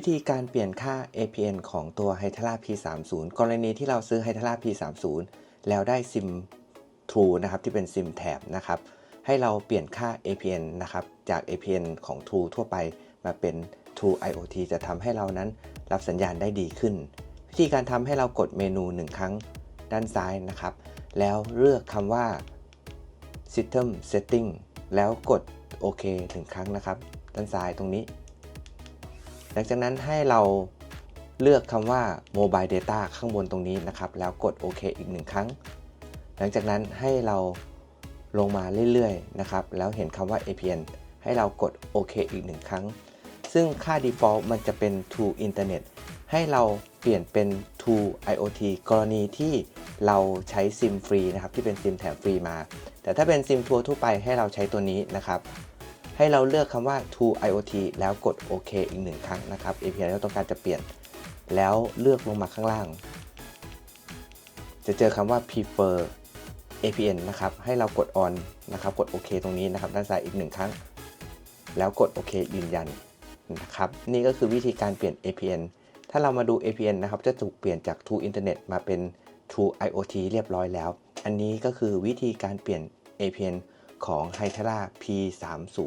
วิธีการเปลี่ยนค่า APN ของตัว h y t e r a P30 กรณีที่เราซื้อ h y t e r a P30 แล้วได้ซิม True นะครับที่เป็นซิมแถบนะครับให้เราเปลี่ยนค่า APN นะครับจาก APN ของ True ทั่วไปมาเป็น True IoT จะทำให้เรานั้นรับสัญญาณได้ดีขึ้น วิธีการทำให้เรากดเมนู 1 ครั้งด้านซ้ายนะครับ แล้วเลือกคำว่า System Setting แล้วกดโอเคถึงครั้งนะครับ ด้านซ้ายตรงนี้ ลังจากนั้นให้เราเลือกคำว่า Mobile Data ข้างบนตรงนี้นะครับ แล้วกดโอเคอีกหนึ่งครั้ง หลังจากนั้นให้เราลงมาเรื่อยๆนะครับ แล้วเห็นคำว่า APN ให้เรากดโอเคอีกหนึ่งครั้ง ซึ่งค่า default มันจะเป็น to internet ให้เราเปลี่ยนเป็น to IoT กรณีที่เราใช้ซิมฟรีนะครับ ที่เป็นซิมแถมฟรีมา แต่ถ้าเป็นซิมทัวร์ทั่วไปให้เราใช้ตัวนี้นะครับ ให้เราเลือกคำว่า to IoT แล้วกดโอเคอีกหนึ่งครั้งนะครับ API ที่เราต้องการจะเปลี่ยน แล้วเลือกลงมาข้างล่าง จะเจอคำว่า prefer APN นะครับ ให้เรากด on นะครับ กดโอเคตรงนี้นะครับ ด้านซ้ายอีกหนึ่งครั้ง แล้วกดโอเคยืนยันนะครับ นี่ก็คือวิธีการเปลี่ยน APN ถ้าเรามาดู APN นะครับ จะถูกเปลี่ยนจาก True Internet มาเป็น True IoT เรียบร้อยแล้ว อันนี้ก็คือวิธีการเปลี่ยน APN ของไฮเทรา P30